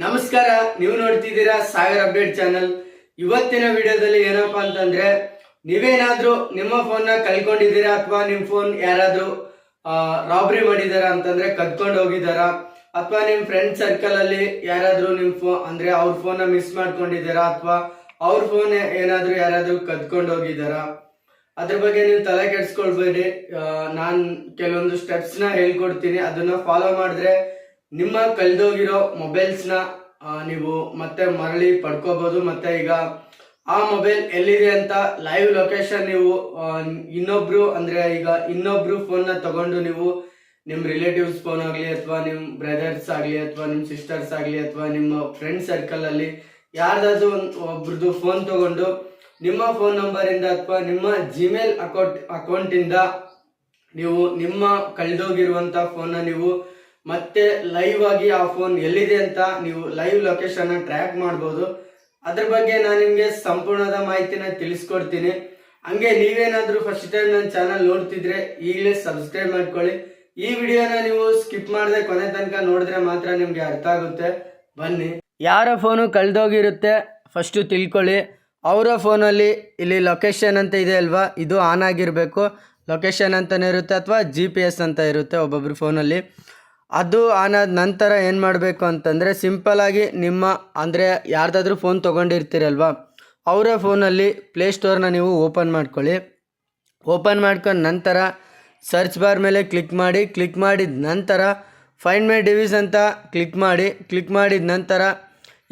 ನಮಸ್ಕಾರ, ನೀವು ನೋಡ್ತಿದ್ದೀರಾ ಸಾಗರ್ ಅಪ್ಡೇಟ್ ಚಾನಲ್. ಇವತ್ತಿನ ವಿಡಿಯೋದಲ್ಲಿ ಏನಪ್ಪಾ ಅಂತಂದ್ರೆ, ನೀವೇನಾದ್ರೂ ನಿಮ್ಮ ಫೋನ್ನ ಕಳ್ಕೊಂಡಿದ್ದೀರಾ ಅಥವಾ ನಿಮ್ ಫೋನ್ ಯಾರಾದ್ರೂ ರಾಬ್ರಿ ಮಾಡಿದಾರ ಅಂತಂದ್ರೆ ಕದ್ಕೊಂಡು ಹೋಗಿದಾರ ಅಥವಾ ನಿಮ್ ಫ್ರೆಂಡ್ ಸರ್ಕಲ್ ಅಲ್ಲಿ ಯಾರಾದ್ರೂ ನಿಮ್ ಫೋನ್ ಅಂದ್ರೆ ಅವ್ರ ಫೋನ್ನ ಮಿಸ್ ಮಾಡ್ಕೊಂಡಿದ್ದೀರಾ? ಅಥವಾ ಅವ್ರ ಫೋನ್ ಏನಾದ್ರೂ ಯಾರಾದ್ರೂ ಕದ್ಕೊಂಡು ಹೋಗಿದಾರ ಅದ್ರ ಬಗ್ಗೆ ನೀವು ತಲೆ ಕೆಡ್ಸ್ಕೊಳ್ಬೇಡಿ. ನಾನು ಕೆಲವೊಂದು ಸ್ಟೆಪ್ಸ್ನ ಹೇಳ್ಕೊಡ್ತೀನಿ. ಅದನ್ನ ಫಾಲೋ ಮಾಡಿದ್ರೆ ನಿಮ್ಮ ಕಳೆದೋಗಿರೋ ಮೊಬೈಲ್ಸ್ನ ನೀವು ಮತ್ತೆ ಮರಳಿ ಪಡ್ಕೋಬಹುದು ಮತ್ತೆ ಈಗ ಆ ಮೊಬೈಲ್ ಎಲ್ಲಿದೆ ಅಂತ ಲೈವ್ ಲೊಕೇಶನ್ ನೀವು ಇನ್ನೊಬ್ರು, ಅಂದ್ರೆ ಈಗ ಇನ್ನೊಬ್ರು ಫೋನ್ನ ತಗೊಂಡು ನೀವು ನಿಮ್ಮ ರಿಲೇಟಿವ್ಸ್ ಫೋನ್ ಆಗಲಿ ಅಥವಾ ನಿಮ್ಮ ಬ್ರದರ್ಸ್ ಆಗಲಿ ಅಥವಾ ನಿಮ್ಮ ಸಿಸ್ಟರ್ಸ್ ಆಗಲಿ ಅಥವಾ ನಿಮ್ಮ ಫ್ರೆಂಡ್ ಸರ್ಕಲ್ ಅಲ್ಲಿ ಯಾರ್ದಾದ್ರು ಒಬ್ರದ್ದು ಫೋನ್ ತಗೊಂಡು ನಿಮ್ಮ ಫೋನ್ ನಂಬರ್ ಇಂದ ಅಥವಾ ನಿಮ್ಮ ಜಿಮೇಲ್ ಅಕೌಂಟ್ ಅಕೌಂಟಿಂದ ನೀವು ನಿಮ್ಮ ಕಳೆದೋಗಿರುವಂತ ಫೋನ್ ನೀವು ಮತ್ತೆ ಲೈವ್ ಆಗಿ ಆ ಫೋನ್ ಎಲ್ಲಿದೆ ಅಂತ ನೀವು ಲೈವ್ ಲೊಕೇಶನ್ ಟ್ರ್ಯಾಕ್ ಮಾಡ್ಬೋದು. ಅದ್ರ ಬಗ್ಗೆ ನಾನು ನಿಮ್ಗೆ ಸಂಪೂರ್ಣದ ಮಾಹಿತಿನ ತಿಳಿಸ್ಕೊಡ್ತೀನಿ. ಹಂಗೆ ನೀವೇನಾದ್ರೂ ಫಸ್ಟ್ ಟೈಮ್ ನನ್ನ ಚಾನಲ್ ನೋಡ್ತಿದ್ರೆ ಈಗಲೇ ಸಬ್ಸ್ಕ್ರೈಬ್ ಮಾಡ್ಕೊಳ್ಳಿ. ಈ ವಿಡಿಯೋನ ನೀವು ಸ್ಕಿಪ್ ಮಾಡದೆ ಕೊನೆ ತನಕ ನೋಡಿದ್ರೆ ಮಾತ್ರ ನಿಮ್ಗೆ ಅರ್ಥ ಆಗುತ್ತೆ. ಬನ್ನಿ. ಯಾರ ಫೋನು ಕಳೆದೋಗಿರುತ್ತೆ ಫಸ್ಟು ತಿಳ್ಕೊಳ್ಳಿ. ಅವರ ಫೋನಲ್ಲಿ ಇಲ್ಲಿ ಲೊಕೇಶನ್ ಅಂತ ಇದೆ ಅಲ್ವಾ? ಇದು ಆನ್ ಆಗಿರಬೇಕು. ಲೊಕೇಶನ್ ಅಂತಲೇ ಇರುತ್ತೆ ಅಥವಾ ಜಿ ಪಿ ಎಸ್ ಅಂತ ಇರುತ್ತೆ ಒಬ್ಬೊಬ್ರು ಫೋನಲ್ಲಿ ಅದು ಆನ್ ಆದ ನಂತರ ಏನು ಮಾಡಬೇಕು ಅಂತಂದರೆ ಸಿಂಪಲಾಗಿ ನಿಮ್ಮ, ಅಂದರೆ ಯಾರ್ದಾದ್ರೂ ಫೋನ್ ತೊಗೊಂಡಿರ್ತೀರಲ್ವಾ, ಅವರ ಫೋನಲ್ಲಿ ಪ್ಲೇಸ್ಟೋರ್ನ ನೀವು ಓಪನ್ ಮಾಡ್ಕೊಳ್ಳಿ. ಓಪನ್ ಮಾಡ್ಕೊಂಡ ನಂತರ ಸರ್ಚ್ ಬಾರ್ ಮೇಲೆ ಕ್ಲಿಕ್ ಮಾಡಿ ಕ್ಲಿಕ್ ಮಾಡಿದ ನಂತರ ಫೈಂಡ್ ಮೈ ಡಿವೀಸ್ ಅಂತ ಕ್ಲಿಕ್ ಮಾಡಿ ಕ್ಲಿಕ್ ಮಾಡಿದ ನಂತರ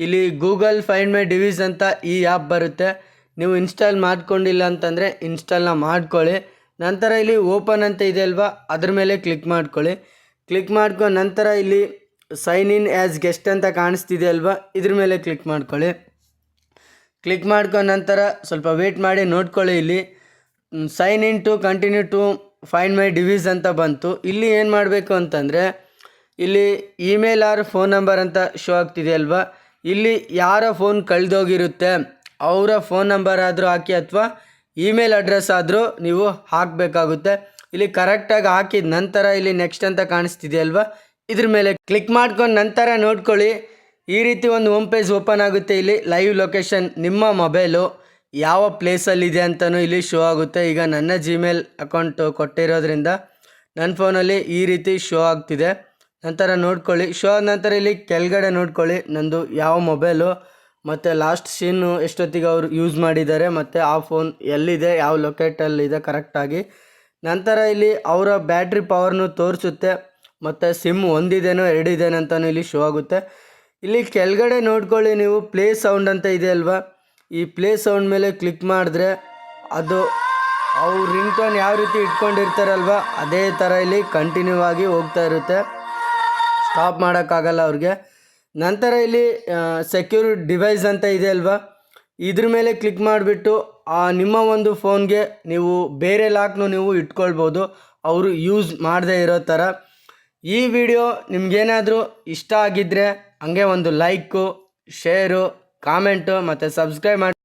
ಇಲ್ಲಿ ಗೂಗಲ್ ಫೈಂಡ್ ಮೈ ಡಿವೀಸ್ ಅಂತ ಈ ಆ್ಯಪ್ ಬರುತ್ತೆ. ನೀವು ಇನ್ಸ್ಟಾಲ್ ಮಾಡ್ಕೊಂಡಿಲ್ಲ ಅಂತಂದರೆ ಇನ್ಸ್ಟಾಲ್ನ ಮಾಡ್ಕೊಳ್ಳಿ. ನಂತರ ಇಲ್ಲಿ ಓಪನ್ ಅಂತ ಇದೆ ಅಲ್ವಾ, ಅದ್ರ ಮೇಲೆ ಕ್ಲಿಕ್ ಮಾಡ್ಕೊಳ್ಳಿ. ಕ್ಲಿಕ್ ಮಾಡ್ಕೊ, ನಂತರ ಇಲ್ಲಿ ಸೈನ್ ಇನ್ ಆ್ಯಸ್ ಗೆಸ್ಟ್ ಅಂತ ಕಾಣಿಸ್ತಿದೆ ಅಲ್ವಾ? ಇದ್ರ ಮೇಲೆ ಕ್ಲಿಕ್ ಮಾಡ್ಕೊಳ್ಳಿ. ಕ್ಲಿಕ್ ಮಾಡ್ಕೊ, ನಂತರ ಸ್ವಲ್ಪ ವೇಟ್ ಮಾಡಿ, ನೋಡ್ಕೊಳ್ಳಿ ಇಲ್ಲಿ. Sign in to continue to find my device ಅಂತ ಬಂತು. ಇಲ್ಲಿ ಏನು ಮಾಡಬೇಕು ಅಂತಂದರೆ, ಇಲ್ಲಿ ಇಮೇಲ್ ಆರ್ ಫೋನ್ ನಂಬರ್ ಅಂತ ಶೋ ಆಗ್ತಿದೆ ಅಲ್ವಾ? ಇಲ್ಲಿ ಯಾರ ಫೋನ್ ಕಳೆದೋಗಿರುತ್ತೆ, ಅವರ ಫೋನ್ ನಂಬರ್ ಆದರೂ ಹಾಕಿ, ಅಥವಾ ಇಮೇಲ್ ಅಡ್ರೆಸ್ ಆದರೂ ನೀವು ಹಾಕಬೇಕಾಗುತ್ತೆ. ಇಲ್ಲಿ ಕರೆಕ್ಟಾಗಿ ಹಾಕಿದ ನಂತರ ಇಲ್ಲಿ ನೆಕ್ಸ್ಟ್ ಅಂತ ಕಾಣಿಸ್ತಿದೆ ಅಲ್ವಾ? ಇದ್ರ ಮೇಲೆ ಕ್ಲಿಕ್ ಮಾಡ್ಕೊಂಡು ನಂತರ ನೋಡ್ಕೊಳ್ಳಿ. ಈ ರೀತಿ ಒಂದು ಹೋಮ್ ಪೇಜ್ ಓಪನ್ ಆಗುತ್ತೆ. ಇಲ್ಲಿ ಲೈವ್ ಲೊಕೇಶನ್ ನಿಮ್ಮ ಮೊಬೈಲು ಯಾವ ಪ್ಲೇಸಲ್ಲಿದೆ ಅಂತಲೂ ಇಲ್ಲಿ ಶೋ ಆಗುತ್ತೆ. ಈಗ ನನ್ನ ಜಿಮೇಲ್ ಅಕೌಂಟು ಕೊಟ್ಟಿರೋದ್ರಿಂದ ನನ್ನ ಫೋನಲ್ಲಿ ಈ ರೀತಿ ಶೋ ಆಗ್ತಿದೆ. ನಂತರ ನೋಡ್ಕೊಳ್ಳಿ. ಶೋ ಆದ ನಂತರ ಇಲ್ಲಿ ಕೆಳಗಡೆ ನೋಡ್ಕೊಳ್ಳಿ. ನಂದು ಯಾವ ಮೊಬೈಲು ಮತ್ತು ಲಾಸ್ಟ್ ಸೀನು ಎಷ್ಟೊತ್ತಿಗೆ ಅವರು ಯೂಸ್ ಮಾಡಿದ್ದಾರೆ, ಮತ್ತು ಆ ಫೋನ್ ಎಲ್ಲಿದೆ, ಯಾವ ಲೊಕೇಟಲ್ಲಿದೆ ಕರೆಕ್ಟಾಗಿ ನಂತರ ಇಲ್ಲಿ ಅವರ ಬ್ಯಾಟ್ರಿ ಪವರ್ನು ತೋರಿಸುತ್ತೆ, ಮತ್ತು ಸಿಮ್ ಒಂದಿದೆನೋ ಎರಡಿದೇನೋ ಅಂತಲೂ ಇಲ್ಲಿ ಶೋ ಆಗುತ್ತೆ. ಇಲ್ಲಿ ಕೆಳಗಡೆ ನೋಡ್ಕೊಳ್ಳಿ ನೀವು, ಪ್ಲೇ ಸೌಂಡ್ ಅಂತ ಇದೆ ಅಲ್ವಾ? ಈ ಪ್ಲೇ ಸೌಂಡ್ ಮೇಲೆ ಕ್ಲಿಕ್ ಮಾಡಿದ್ರೆ ಅದು ಅವ್ರು ರಿಂಗ್ ಟೋನ್ ಯಾವ ರೀತಿ ಇಟ್ಕೊಂಡಿರ್ತಾರಲ್ವ, ಅದೇ ಥರ ಇಲ್ಲಿ ಕಂಟಿನ್ಯೂ ಆಗಿ ಹೋಗ್ತಾ ಇರುತ್ತೆ. ಸ್ಟಾಪ್ ಮಾಡೋಕ್ಕಾಗಲ್ಲ ಅವ್ರಿಗೆ. ನಂತರ ಇಲ್ಲಿ ಸೆಕ್ಯೂರ್ ಡಿವೈಸ್ ಅಂತ ಇದೆ ಅಲ್ವಾ? ಇದ್ರ ಮೇಲೆ ಕ್ಲಿಕ್ ಮಾಡಿಬಿಟ್ಟು ನಿಮ್ಮ ಒಂದು ಫೋನ್ಗೆ ನೀವು ಬೇರೆ ಲಾಕ್ನು ನೀವು ಇಟ್ಕೊಳ್ಬೋದು. ಅವರು ಯೂಸ್ ಮಾಡದೇ ಇರೋ ಥರ ಈ ವಿಡಿಯೋ ನಿಮಗೇನಾದರೂ ಇಷ್ಟ ಆಗಿದ್ದರೆ ಹಂಗೆ ಒಂದು ಲೈಕು ಶೇರು ಕಾಮೆಂಟು ಮತ್ತು ಸಬ್ಸ್ಕ್ರೈಬ್ ಮಾಡಿ